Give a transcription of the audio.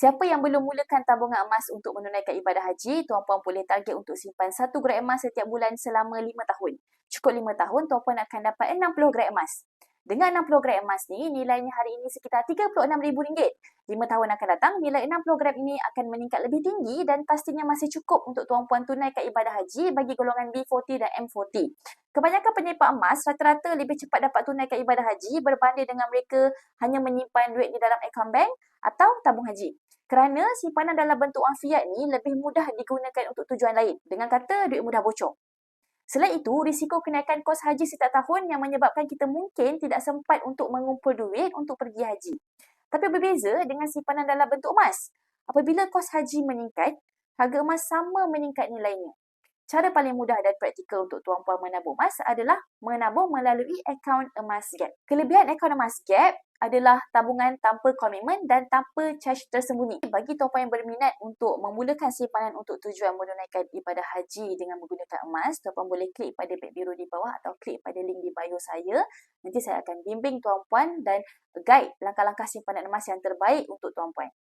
Siapa yang belum mulakan tabungan emas untuk menunaikan ibadah haji, tuan-puan boleh target untuk simpan 1 gram emas setiap bulan selama 5 tahun. Cukup 5 tahun, tuan-puan akan dapat 60 gram emas. Dengan 60 gram emas ni, nilainya hari ini sekitar RM36,000. 5 tahun akan datang, nilai 60 gram ini akan meningkat lebih tinggi dan pastinya masih cukup untuk tuan-puan tunaikan ibadah haji bagi golongan B40 dan M40. Kebanyakan penyimpan emas rata-rata lebih cepat dapat tunaikan ibadah haji berbanding dengan mereka hanya menyimpan duit di dalam akaun bank atau tabung haji. Kerana simpanan dalam bentuk wang fiat ni lebih mudah digunakan untuk tujuan lain. Dengan kata, duit mudah bocor. Selain itu, risiko kenaikan kos haji setiap tahun yang menyebabkan kita mungkin tidak sempat untuk mengumpul duit untuk pergi haji. Tapi berbeza dengan simpanan dalam bentuk emas. Apabila kos haji meningkat, harga emas sama meningkat nilainya. Cara paling mudah dan praktikal untuk tuan-puan menabung emas adalah menabung melalui akaun emas gap. Kelebihan akaun emas gap adalah tabungan tanpa komitmen dan tanpa cash tersembunyi. Bagi tuan-puan yang berminat untuk memulakan simpanan untuk tujuan menunaikan ibadah haji dengan menggunakan emas, tuan-puan boleh klik pada beg biru di bawah atau klik pada link di bio saya. Nanti saya akan bimbing tuan-puan dan guide langkah-langkah simpanan emas yang terbaik untuk tuan-puan.